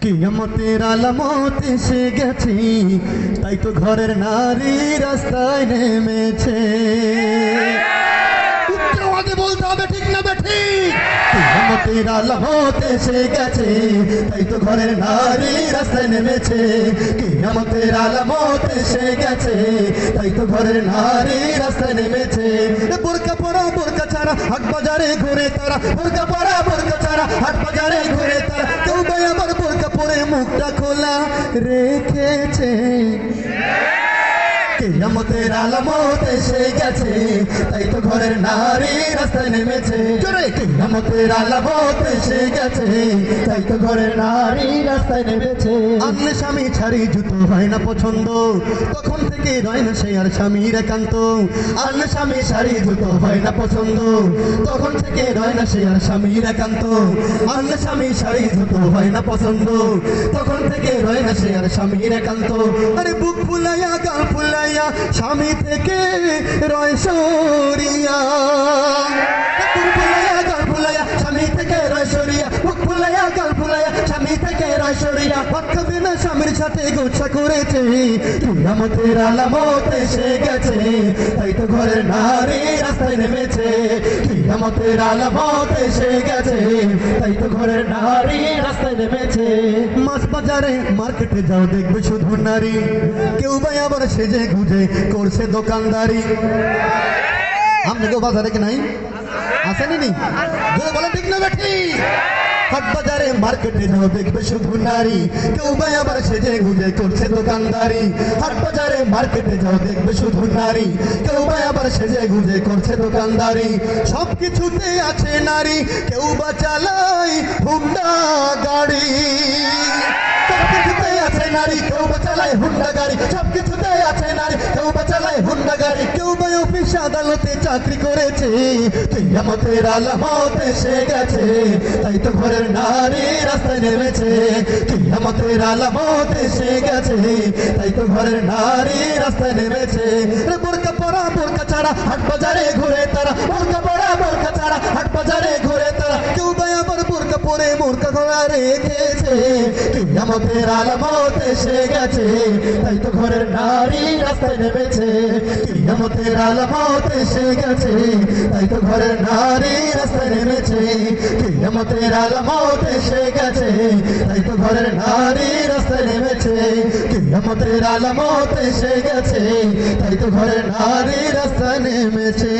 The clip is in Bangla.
কিয়ামতের আলামত এসে গেছে? তাই তো ঘরের নারী রাস্তায় নেমেছে। বলতে আলামত এসে গেছে? তাই তো ঘরের নারী রাস্তায় নেমেছে। কিয়ামতের আলামত এসে গেছে? তাই তো ঘরের নারী রাস্তায় নেমেছে। বোরকা পরা, বোরকা ছাড়া হাট বাজারে ঘুরে তারা। বোরকা পরা রেখেছে। কেয়ামতের আলামত এসে গেছে তাই তো ঘরের নারী রাস্তায় নেমেছে। জোরে কেয়ামতের আলামত এসে গেছে তাই তো ঘরের নারী রাস্তায় নেমেছে। আনলে স্বামী ছাড়ি জুতো হয় না পছন্দ তখন থেকে রয় না সে আর স্বামীর একান্ত। আনলে স্বামী ছাড়ি জুতো হয় না পছন্দ তখন থেকে রয় না সে আর স্বামীর একান্ত। আনলে স্বামী শাড়ি জুতো হয় না পছন্দ তখন থেকে রয় না সে আর স্বামীর একান্ত। আরে বুক ফুলাইয়া গাল ফুলাইয়া স্বামী থেকে রয় সরিয়া। ফুলাইয়া থেকে রয় সরিয়া পক্ষ বিনা স্বামীর সাথে গোছা করেছে। কিয়ামতের আলামত এসে গেছে, তাই তো ঘরের নারী রাস্তায় নেমেছে। কিয়ামতের আলামত এসে গেছে, তাই তো ঘরের নারী রাস্তায় নেমেছে। মাছ বাজারে মার্কেটে যাও, দেখবে শুধু নারী। কেউ ভাই আবার সেজে গুজে করছে দোকানদারি। আপনাকেও বাজারে কি নাই? আসেনি নি? যদি বলে ঠিক না বেঠি। হাট বাজারে মার্কেটে যাও, দেখবে শুধু নারী। কেউ আবার সেজে গুজে করছে দোকানদারি। হাটবাজারে মার্কেটে যাও, দেখবে শুধু নারী। কেউ ভাই আবার সেজে গুজে করছে দোকানদারি। সব কিছুতে আছে নারী, কেউ বা চালাই হুন্ডা গাড়ি। নারী, কেউ বা হুন্ডা গাড়ি সব কিছুতে আছে নারী, কেউ বা হুন্ডা গাড়ি, কেউ বা অফিস আদালতে চাকরি করেছে। কিয়ামতের আলামত এসে গেছে, তাই তো ঘরের নারী রাস্তায় নেমেছে। কিয়ামতের আলামত এসে গেছে, তাই তো ঘরের নারী রাস্তায় নেমেছে। বোরকা পরা, বোরকা ছাড়া হাট বাজারে ঘুরে তারা বোরকা ঘোরা রেখেছে কিয়ামতের আলামত এসে গেছে। তাই তো ঘরের নারী রাস্তায় নেমেছে। কিয়ামতের আলামত এসে গেছে। তাই তো ঘরের নারী রাস্তায় নেমেছে। কিয়ামতের আলামত এসে গেছে। তাই তো ঘরের নারী রাস্তায় নেমেছে। কিয়ামতের আলামত এসে গেছে। তাই তো ঘরের নারী রাস্তায় নেমেছে।